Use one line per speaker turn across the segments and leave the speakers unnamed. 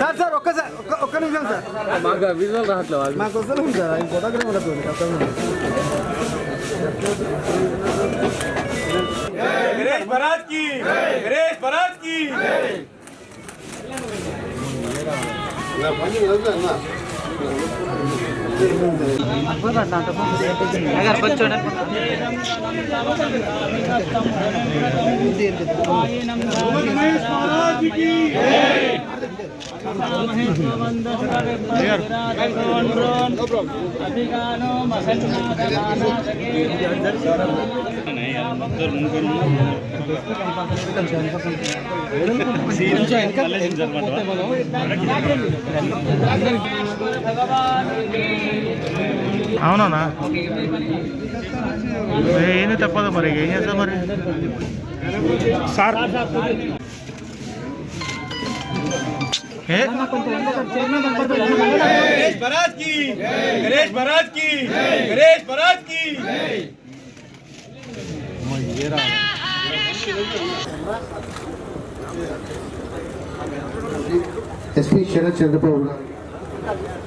Sir sir ఒక్క sir ఒక్క నిమిషం సార్.
మాకు విజువల్ రావట్లేదు
మాకు వస్తలేదు సార్ ఆయన ఫోటోగ్రాఫర్
గణేష్ భరాజ్ పని अगर बच्चों ने भगवान
అవునా ఏంది తప్పదు మరి ఏం చేస్తాం మరి సార్ ఏ
गणेश महाराज की गणेश महाराज की गणेश महाराज की
ఎస్పీ శరత్ చంద్రబాబు గారు ఎన్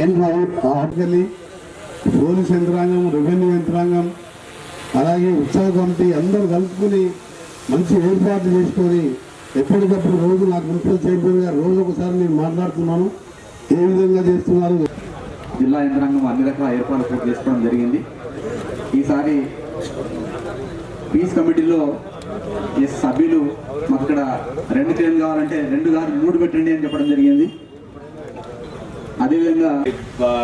ఆర్గలి పోలీస్ యంత్రాంగం రెవెన్యూ యంత్రాంగం అలాగే ఉత్సవ కమిటీ అందరూ కలుపుకొని మంచి ఏర్పాట్లు చేసుకొని ఎప్పటికప్పుడు రోజు నాకు మున్సిపల్ చైర్మన్ గారు రోజు ఒకసారి నేను మాట్లాడుతున్నాను. ఏ విధంగా చేస్తున్నారు?
జిల్లా యంత్రాంగం అన్ని రకాల ఏర్పాట్లు పూర్తి చేసుకోవడం జరిగింది. ఈసారి పీస్ కమిటీలో ఈ సభ్యులు మాకు ఇక్కడ రెండు ట్రైన్ కావాలంటే రెండు కాదు మూడు పెట్టండి అని చెప్పడం జరిగింది. అదేవిధంగా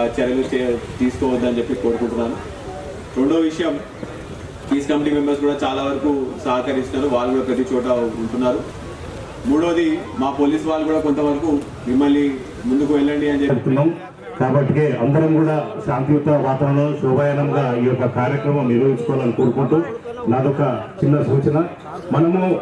చర్యలు చే- తీసుకోవద్దని చెప్పి కోరుకుంటున్నాను. రెండో విషయం పీస్ కమిటీ మెంబర్స్ కూడా చాలా వరకు సహకరిస్తున్నారు. వాళ్ళు కూడా ప్రతి చోట ఉంటున్నారు. మూడోది మా పోలీస్ వాళ్ళు కూడా కొంతవరకు మిమ్మల్ని ముందుకు వెళ్ళండి అని చెప్పి
కాబట్టి అందరం కూడా శాంతియుత వాతావరణంలో శోభాయనంగా ఈ యొక్క కార్యక్రమం నిర్వహించుకోవాలని కోరుకుంటూ నాదొక చిన్న సూచన. మనము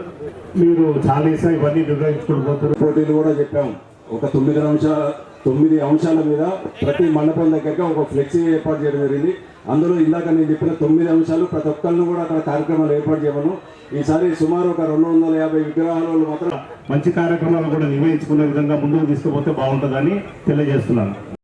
మీరు చాలీసా ఇవన్నీ నిర్వహించుకుంటూ పోతారు
పోటీలు కూడా చెప్పాం. ఒక తొమ్మిది అంశాల తొమ్మిది అంశాల మీద ప్రతి మండపం దగ్గరగా ఒక ఫ్లెక్సీ ఏర్పాటు చేయడం జరిగింది. అందులో ఇందాక నేను చెప్పిన తొమ్మిది అంశాలు ప్రతి ఒక్కరిని కూడా అక్కడ కార్యక్రమాలు ఏర్పాటు చేయమను. ఈసారి సుమారు ఒక రెండు వందల యాభై విగ్రహాలు వాళ్ళు మాత్రం
మంచి కార్యక్రమాలు కూడా నిర్వహించుకునే విధంగా ముందుకు తీసుకుపోతే బాగుంటుందని తెలియజేస్తున్నాను.